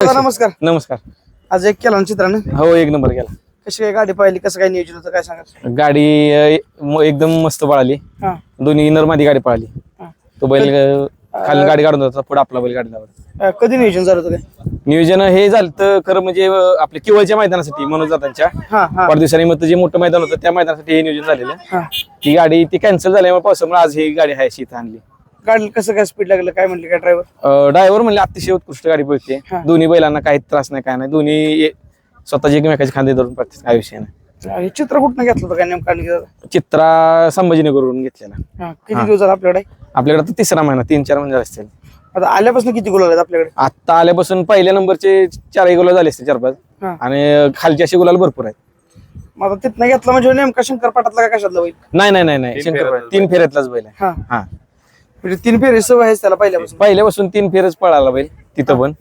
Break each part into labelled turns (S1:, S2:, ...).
S1: दादा नमस्कार.
S2: नमस्कार.
S1: आज एक केला ना चित्रानं?
S2: हो एक नंबर गेला
S1: कशी काय गाडी पाहिली कसं काय नियोजन होतं काय सांगा
S2: गाडी अं, म- एकदम मस्त पळाली.
S1: हा.
S2: दोन्ही नरमादी गाडी पळाली.
S1: हा.
S2: तो बैल अं, खाली गाडी काढून होता पुढे आपला बैल गाडी लावला
S1: अं, कधी नियोजन झालं होतं काय?
S2: नियोजन हे झालं तर खरं म्हणजे अं, आपल्या किवळच्या मैदानासाठी मनोज दादांच्या.
S1: हा हा.
S2: वाढदिवसानिमित्त जे मोठं मैदान होतं त्या मैदानासाठी हे नियोजन झालेलं.
S1: हा.
S2: ती गाडी ती कॅन्सल झाल्यामुळे पावसामुळे आज ही गाडी आहे इथं आणली.
S1: गाडी कसं काय स्पीड लागलं? काय म्हणले काय ड्रायव्हर
S2: ड्रायव्हर म्हणले अतिशय उत्कृष्ट गाडी पळते.
S1: हा.
S2: दोन्ही बैलांना काही त्रास नाही काय नाही. दोन्ही ए- स्वतःचे एकमेकाचे खांदे धरून पडतात काय विषय नाही.
S1: हे चित्र कुठनं घेतलं होतं काय नेमकं आणखी दादा?
S2: चित्रा संभाजीनगरवरून घेतलेला.
S1: हा किती दिवस झाला आपल्याकडे?
S2: आपल्याकडे तर तिसरा महिना तीन चार महिने झाले असतील.
S1: आता आल्यापासून किती गुलाल आहेत आपल्याकडे?
S2: आता आल्यापासून पहिल्या नंबरचे चारही गुलाल झाले असते चार पाच.
S1: हा.
S2: आणि खालचे असे गुलाल भरपूर आहेत.
S1: मग आता तिथनं घेतला म्हणजे नेमका शंकर पाठातला का कशातला बैल?
S2: नाही नाही नाही नाही. शंकर तीन फेऱ्यातलाच बैल आहे.
S1: हा.
S2: हा.
S1: म्हणजे तीन फेरी सवय आहेच त्याला पहिल्यापासून.
S2: पहिल्यापासून तीन फेरच पळाला बैल तिथं पण.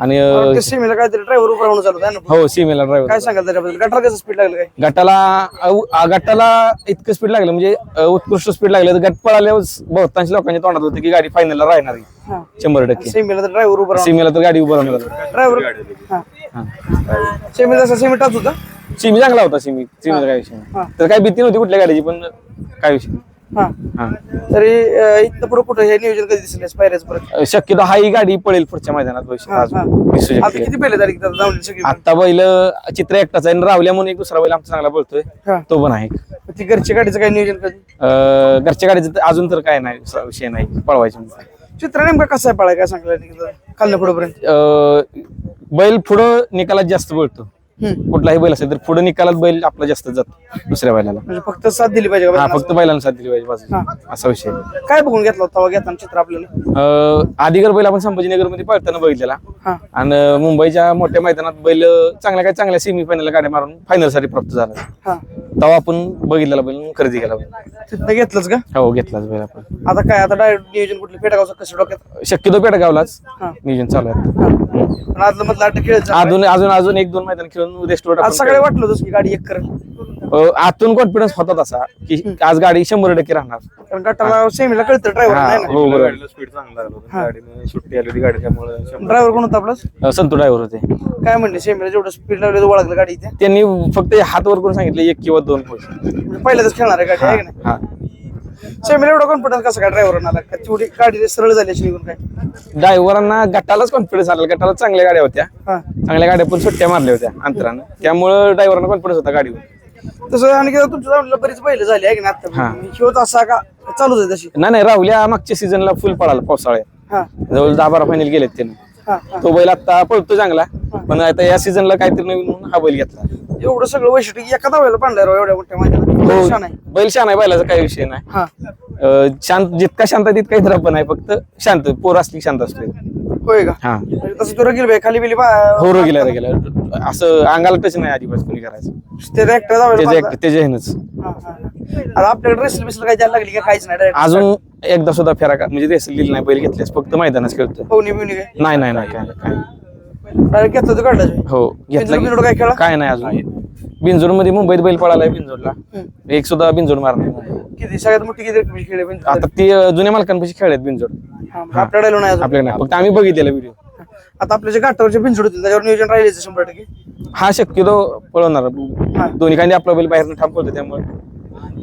S2: आणि
S1: सीमेला काहीतरी ड्रायव्हर उभं राहून चालत आहे ना.
S2: हो सीमेला ड्रायव्हर
S1: काय सांगाल त्याच्याबद्दल? गटार कसं स्पीड लागलं काय?
S2: गटाला अव- आ- गटाला इतकं स्पीड लागलं म्हणजे अं, उत्कृष्ट स्पीड लागलं. तर गट पळाल्यावर बहुतांश लोकांच्या तोंडात होतं की गाडी फायनलला राहणार आहे.
S1: हा.
S2: शंभर टक्के.
S1: सीमेला तर ड्रायव्हर उभं राहून
S2: सीमेला तर गाडी उभं राहणार होतं.
S1: ड्रायव्हर हा.
S2: हा.
S1: सेमी जसा सेमी टाच होता?
S2: सिमी चांगला होता सिमी. सिमीचा काय विषय. नाही. तर काही भीती नव्हती कुठल्या गाडीची पण काय विषय नाही.
S1: हा.
S2: हा.
S1: तरी अं, इथनं पुढे कुठं हे नियोजन कधी दिसले? पायऱ्याच परत?
S2: शक्यतो हा ही गाडी पळेल पुढच्या मैदानात भविष्यात
S1: हा,
S2: अजून. दिसू
S1: आता किती पहिले तारीख जाऊन सगळी
S2: आता बैल चित्र एकटाच आहे. आणि रावल्या म्हणून एक दुसरा बैल आमचा चांगला पळतोय.
S1: हा.
S2: तो पण आहे.
S1: ती घरच्या गाडीचं काय नियोजन कधी?
S2: अं, घरच्या गाडीचं तर अजून तर काय नाही विषय नाही. पळवायचे
S1: चित्र नेमका कसं आहे पळाय काय सांगलं खाल्लं पुढे पर्यंत.
S2: अं, बैल पुढं निकालात जास्त पळतो. कुठलाही बैल असेल तर पुढे निकालात बैल आपला जास्त जातो दुसऱ्या बैलाला.
S1: म्हणजे फक्त साथ दिली पाहिजे का
S2: हा? फक्त बैलांना साथ दिली पाहिजे. असा विषय
S1: काय बघून घेतला होता घेताना चित्र आपल्याला?
S2: अं, आदिगर बैल आपण संभाजीनगरमध्ये पळताना बघितलेला.
S1: हा.
S2: आणि मुंबईच्या मोठ्या मैदानात बैल चांगल्या काय चांगल्या सेमी फायनल गाड्या मारून फायनलसाठी प्राप्त झाला.
S1: हा.
S2: तेव्हा आपण बघितलेला बैल खरेदी केला बैल.
S1: तिथनं घेतलंच का?
S2: हो घेतलाच बैल आपण.
S1: आता काय आता डायरेक्ट नियोजन कुठलं? पेटागावचं कसं डोक्यात?
S2: शक्यतो पेटगावलाच
S1: हा.
S2: नियोजन चालू आहे.
S1: पण आदलं मधलं खेळत जा.
S2: अजून अजून अजून एक दोन मैदान खेळून रेस्टोरंट
S1: आज सगळे वाटलं होतं की गाडी एक करेल.
S2: आतून कॉन्फिडन्स होता तसा की आज गाडी शंभर टक्के राहणार.
S1: कारण गटाला सेमीला कळतं ड्रायव्हर
S2: हा,
S1: नाही ना?
S2: हो बरोबर.
S3: गाडीला स्पीड चांगला लागला होता. गाडीने सुट्टी आली होती गाडी त्यामुळे शंभर
S1: ड्रायव्हर कोण होता आपला?
S2: अं, संतू ड्रायव्हर होते.
S1: काय म्हणले सेमीला जेवढं स्पीड लागलं तेवढं ओळखलं गाडी इथे?
S2: त्यांनी फक्त हात वर करून सांगितलं एक किंवा दोन पोच
S1: म्हणजे पहिल्याच खेळणार आहे गाडी आहे का नाही?
S2: हा.
S1: सेमीला एवढा कॉन्फिडन्स कसं काय ड्रायव्हर आला का तेवढी गाडी सरळ झाली अशी निघून काय?
S2: ड्रायव्हरांना गटालाच कॉन्फिडन्स आला गटाला चांगल्या गाड्या होत्या.
S1: हा.
S2: चांगल्या गाड्या पण सुट्ट्या मारल्या होत्या अंतरानं. त्यामुळं ड्रायव्हरांना कॉन्फिडन्स होता गाडीवर.
S1: तसं आणि तुमच्या जाऊन बरीच पहिलं झाली आहे की ना
S2: हा.
S1: आता शिवत असा का चालूच आहे तशी?
S2: नाही नाही राहुल्या मागच्या सीझनला फुल पळाला पावसाळ्यात.
S1: हा.
S2: जवळ दहा बारा फायनल गेलेत त्याने.
S1: हा हा.
S2: तो बैल आता पळतो चांगला पण आता या सीझनला काहीतरी नवीन म्हणून हा बैल घेतला.
S1: एवढं सगळं वैशिष्ट्य एका दाव्याला पांढऱ्या राव एवढ्या मोठ्या मैदानात छान आहे.
S2: बैल शान आहे बैलाचा काही विषय नाही.
S1: हा.
S2: शांत जितका शांत आहे तितका इतर पण आहे फक्त शांत पोर असली शांत असते
S1: होय का?
S2: हा.
S1: म्हणजे तसं बाई खाली बिली
S2: हो रो गेला गेला असं अंगाला टच नाही अजिबात कुणी करायचं.
S1: ऍक्टर.
S2: त्याच्या ह्यानंच
S1: हा, हा, हा. आता आपल्याकडे रेसल बिसल काय द्यायला लागली का काहीच नाही
S2: अजून एकदा सुद्धा फेरा का म्हणजे रेसल दिली नाही बैल घेतल्यास फक्त मैदानच खेळतो
S1: बिवणी काय?
S2: नाही नाही नाही काय काय
S1: डायरेक्ट घेतलं तर काढलं?
S2: हो घेतला
S1: काय खेळा
S2: काय नाही अजून. बिंजोडमध्ये मुंबईत बैल पळालाय बिंजोडला एक सुद्धा बिंजोड मारणार.
S1: किती सगळ्यात मोठी किती रकमेची खेळ आहे?
S2: आता ती अं, जुन्या मालकांपाशी खेळलेत बिंजोड
S1: हा, मग आपल्याकडे नाही अजून.
S2: आपल्याकडे नाही. फक्त आम्ही बघितलेला व्हिडिओ
S1: आता आपल्या जे घाटावरचे बिनजोड होतील त्याच्यावर नियोजन राहिले शंभर टक्के?
S2: हा शक्यतो पळवणार.
S1: हा.
S2: दोन्ही खांदी आपला बैल बाहेर ठाम पळतो त्यामुळे.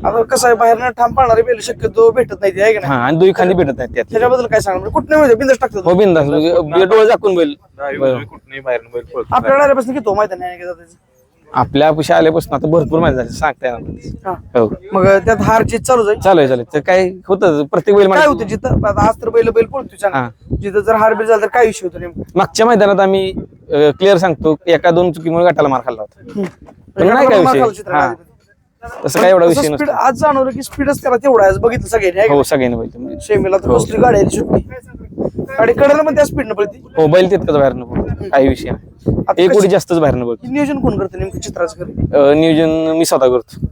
S1: आता कसं आहे बाहेर ठाम पाळणारे बैल शक्यतो भेटत नाही ते आहे का नाही?
S2: हा आणि दोन्ही खांदी भेटत नाही त्यात
S1: त्याच्याबद्दल काय सांगा म्हणजे कुठे माहिती बिंदस टाकतात.
S2: हो बिंदास. डोळे झाकून बैल.
S3: कुठनंही बाहेर बैल पळतो
S1: आपल्याकडे आल्यापासून किती माहिती नाही का त्याचं?
S2: आपल्या पशी आल्यापासून आता भरपूर माहिती झाली सांगता येणार नाही.
S1: हा.
S2: हो.
S1: मग त्यात हार जीत चालू जाईल
S2: चालू आहे चालू आहे. तर काय होतं प्रत्येक बैल
S1: काय होतं जिथं? आता आज तर बैल बैल चांगला.
S2: हा.
S1: जिथं जर हार बीर झाला तर काय विषय होतो नेमका?
S2: मागच्या मैदानात आम्ही क्लिअर सांगतो एका दोन चुकीमुळे गटाला मार खाल्ला होता. पण नाही काय विषय. हा. तसं काय एवढा विषय
S1: स्पीड
S2: नसतो.
S1: आज जाणवलं की स्पीडच त्याला तेवढा आहे. बघितलं सगळ्यांनी आहे का
S2: हो सगळ्यांनी बैल
S1: नाही? शेमीला तर कसली गाडी आहे सुट्टी. गाडी कडेला पण त्या स्पीडनं पळती.
S2: हो बैल तितकंच बाहेर न काही विषय नाही. एक उडी जास्तच बाहेर
S1: हे नियोजन कोण करतं नेमकं चित्राचं घरी?
S2: नियोजन मी स्वतः करतो.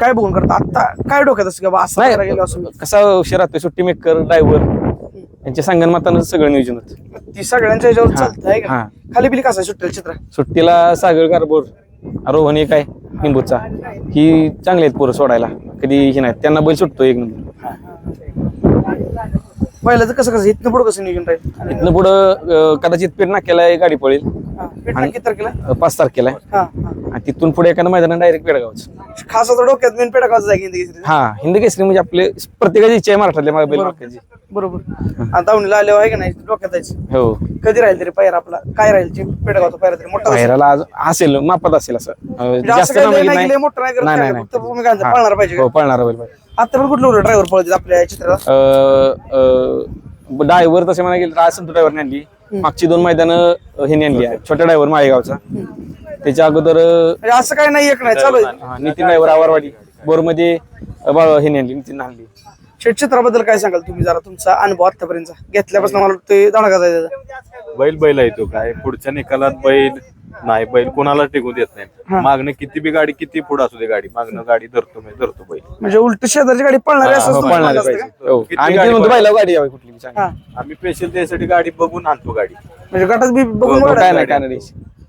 S1: काय बघून करतं? आता काय डोक्यात असं बाबा असं करायला गेलो असं
S2: नाही कसा उशीर राहतोय सुट्टी मेकर ड्रायव्हर यांच्या संगणमतानं सगळं नियोजन होतं.
S1: ती सगळ्यांच्या ह्याच्यावर
S2: हा.
S1: चालतं आहे का?
S2: हा.
S1: खाली बिली कसं सुट्टेल चित्र?
S2: सुट्टीला सागर कारबोर आरोहण एक आहे निंबूचा. ही चांगली आहेत पोरं सोडायला. कधी ही नाही त्यांना बैल सुटतो एक नंबर.
S1: पहिल्याचं कसं कसं इथनं पुढं कसं नियोजन राहील?
S2: इथनं पुढं कदाचित पेर केला गाडी पळेल.
S1: पेटणा किती तारखेला?
S2: पाच तारखेला आहे.
S1: हा हा.
S2: आणि तिथून पुढे एखादं मैदान डायरेक्ट पेडगावच.
S1: खास आता डोक्यात मेन पेटा गावचा जागी हिंदी.
S2: हा हिंदी केसरी म्हणजे आपले प्रत्येकाची इच्छा आहे महाराष्ट्रातल्या मागे बैल मालकांची.
S1: बरोबर. आता दावणीला आल्यावर आहे का नाही? डोक्यात जायचं
S2: हो.
S1: कधी राहील तरी पायर आपला? काय राहील पेडगावचा पायर तरी? मोठा असेल.
S2: बाहेरला आज असेल मापात असेल असं. अ,
S1: म्हणजे असं
S2: जास्त
S1: काही
S2: नाही
S1: मोठं नाही करत
S2: नाही नाही
S1: फक्त भूमिका
S2: हा.
S1: पाळणार पाहिजे
S2: हो पळणार बैल पाहिजे.
S1: आता पण कुठलं ड्रायव्हर पळते आपल्या या चित्रात
S2: ड्रायव्हर तसे म्हणा गेलं तर आज संतू ड्रायव्हरने आणली. मागची दोन मैदानं हे आणली आहे. छोट्या ड्रायव्हर माळेगावचा. त्याच्या अगोदर
S1: म्हणजे असं काही नाही एक नाही. चालू आहे.
S2: हा, नितीन ड्रायव्हर आवारवाडी. बोरमध्ये अ, बा- हे आणली नितीन आणली.
S1: शेट चित्राबद्दल काय सांगाल तुम्ही? जरा तुमचा अनुभव आतापर्यंत घेतल्यापासून मला वाटतं धडाका जायचा.
S3: बैल बैल आहे तो काय? पुढच्या निकालात बैल नाही बैल कोणाला टिकू देत नाही. मागणं किती बी गाडी किती पुढे असू दे गाडी. मागणं गाडी धरतो मी धरतो बैल.
S1: म्हणजे उलट शेजारची गाडी पळणार आहे
S3: हा,
S1: असं
S2: हो,
S1: तुम्हाला
S2: पळणारे पाहिजे? हो.
S3: किती
S2: आणि
S3: गाडी
S2: ते म्हणतो
S3: पळणार?
S2: बैलावर गाडी यावी कुठली बी चांगली.
S1: हा.
S3: आम्ही स्पेशल त्यासाठी गाडी बघून आणतो गाडी.
S1: म्हणजे गटात बी बघून
S3: हो,
S1: बघा.
S2: काय नाही काय नाही.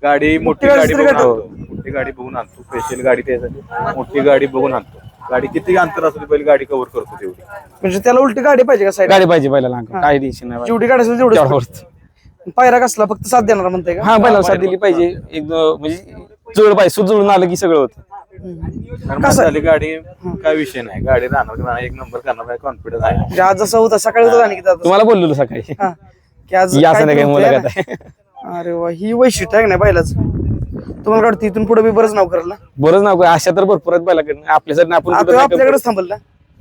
S3: गाडी मोठी
S1: गाडी
S3: बघून आणतो. मोठी गाडी बघून आणतो. स्पेशल गाडी त्यासाठी. मोठी गाडी बघून आणतो. गाडी किती अंतर असू दे बैल गाडी कव्हर करतो तेवढी.
S1: म्हणजे त्याला उलटी गाडी पाहिजे का साईड
S2: गाडी पाहिजे अंगावर. काही टेन्शन नाही
S1: जेवढी गाडी असेल तेवढं
S2: तेवढं
S1: पायरा कसला? फक्त साथ देणार म्हणताय का?
S2: हा बैलाला साथ दिली पाहिजे. एक म्हणजे जुळ पाहिजे सुजुळून आलं की सगळं होतं.
S3: कारण माझी झाली गाडी काय विषय नाही. गाडी राहणार एक नंबर करणार कॉन्फिडन्स आहे.
S1: म्हणजे आज जसं होता सकाळी होता आणि आता?
S2: तुम्हाला बोललो सकाळी.
S1: हा. की आज
S2: या
S1: काय
S2: संध्याकाळी
S1: तरी
S2: मुलाखत
S1: होतंय
S2: आहे.
S1: ना. अरे वा ही वैशिष्ट्य आहे का नाही बैलाच? तुम्हाला काय वाटतं इथून पुढे बी बरंच नाव करला
S2: बरंच नाव अशा तर भरपूर आहेत बैलाकडनं. आपल्यासाठी आपण कुठं
S1: आता
S2: नाही
S1: आपल्याकडेच थांबल. ना.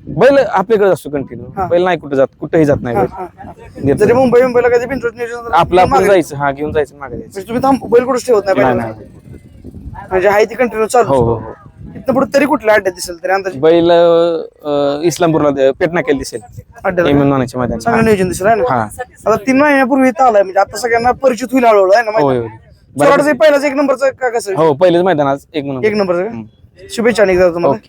S2: बैल आपल्याकडे असतो कंटिन्यू बैल नाही कुठे जात कुठेही जात नाही बैल.
S1: हा, हा. जरी मुंबई मुंबईला कधी नियोजन
S2: आपलं आपण जायचं हा घेऊन जायचं मागे जायचं.
S1: म्हणजे तुम्ही थांब बैल कुठेच ठेवत नाही म्हणजे हाय ती कंटिन्यू
S2: हो
S1: चालू.
S2: हो हो
S1: इथनं पुढे तरी कुठल्या अड्ड्यात दिसेल तरी अंदाजे?
S2: बैल अं, इस्लामपूरला द- पेटना केली दिसेल.
S1: अड्ड्याला
S2: एम एम नानाच्या मैदान
S1: चांगलं नियोजन दिसेल आहे ना?
S2: हा.
S1: आता तीन महिन्यापूर्वी इथं आलाय म्हणजे आता सगळ्यांना परिचित होईल हळूहळू आहे ना
S2: होय? होय.
S1: चोराडचं पहिलाच एक नंबरचं का कसं?
S2: हो पहिलेच मैदान आज एक म्हणून
S1: एक नंबरचं का? शुभेच्छा निघतात तुम्हाला.